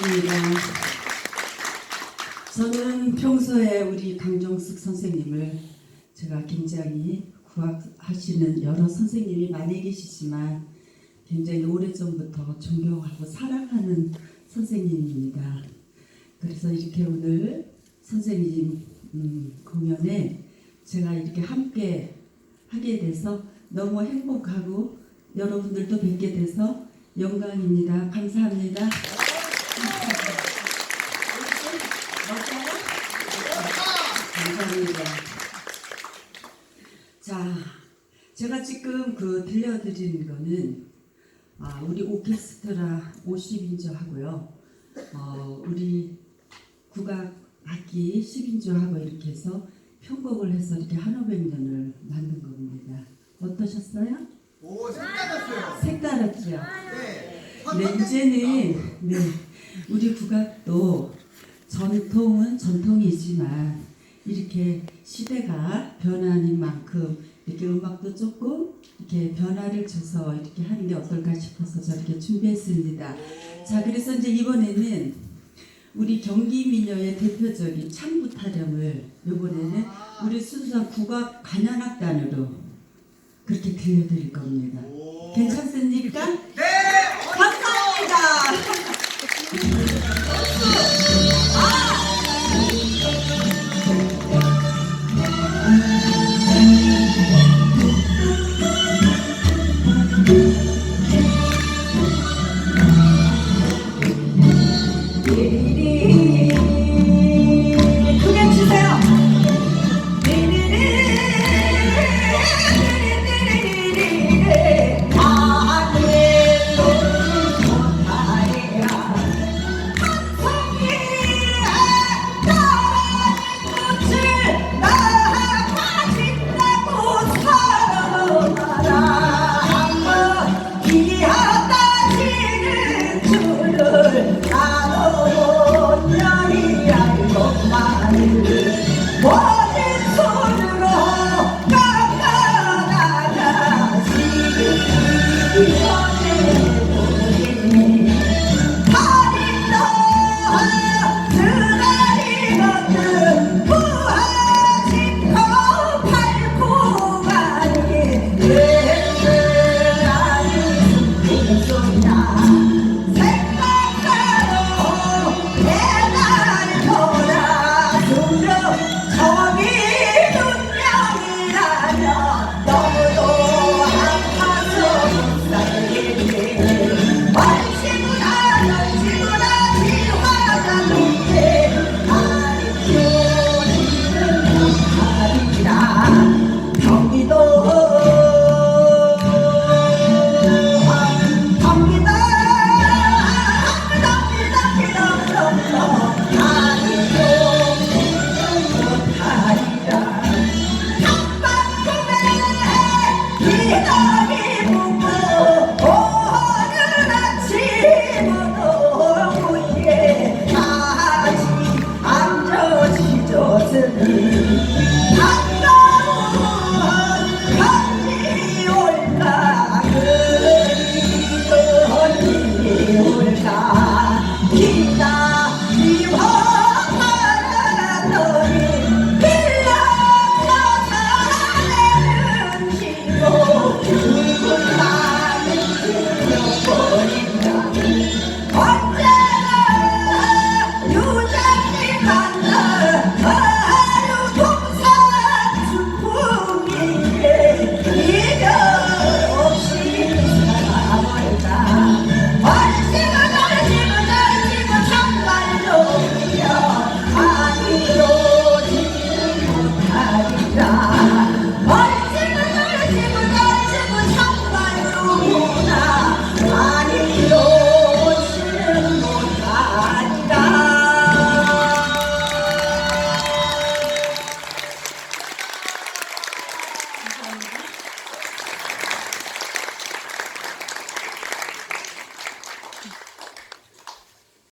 반갑습니다. 저는 평소에 우리 강정숙 선생님을 제가 굉장히 구학하시는 여러 선생님이 많이 계시지만 굉장히 오래전부터 존경하고 사랑하는 선생님입니다. 그래서 이렇게 오늘 선생님 음, 공연에 제가 이렇게 함께 하게 돼서 너무 행복하고 여러분들도 뵙게 돼서 영광입니다. 감사합니다. 감사합니다. 자, 제가 지금 그 들려드리는 거는 아, 우리 오케스트라 50인조 하고요. 어, 우리 국악 악기 10인조 하고 이렇게 해서 편곡을 해서 이렇게 한오백년을 만든 겁니다. 어떠셨어요? 오, 색다랐어요. 색다랐죠? 네. 네, 이제는 네, 우리 국악도 전통은 전통이지만 이렇게 시대가 변하는 만큼 이렇게 음악도 조금 이렇게 변화를 줘서 이렇게 하는 게 어떨까 싶어서 저렇게 준비했습니다. 자, 그래서 이제 이번에는 우리 경기 민요의 대표적인 창부 타령을 이번에는 우리 순수한 국악 관현악단으로 그렇게 들려드릴 겁니다. 오. 괜찮습니까? 기다